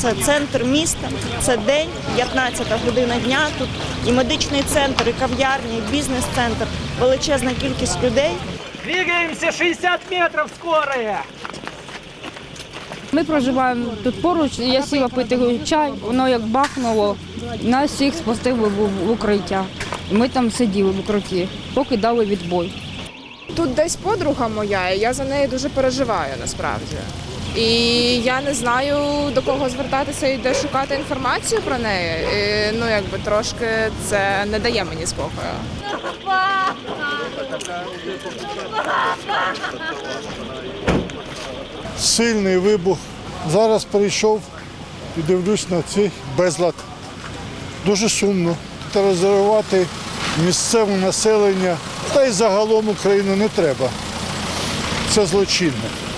це центр міста, це день, 15 година дня. Тут і медичний центр, і кав'ярні, і бізнес-центр, величезна кількість людей. Двигаемся 60 метров скорая! Ми проживаємо тут поруч, я сіла пити чай, воно як бахнуло, нас всіх спустили в, в укриття. І ми там сиділи в укритті, поки дали відбой. Тут десь подруга моя, і я за неї дуже переживаю насправді. І я не знаю до кого звертатися і де шукати інформацію про неї. І, ну якби трошки це не дає мені спокою. сильний вибух. Зараз прийшов і дивлюсь на цей безлад. Дуже сумно. Тероризувати місцеве населення та й загалом Україну не треба. Це злочинно.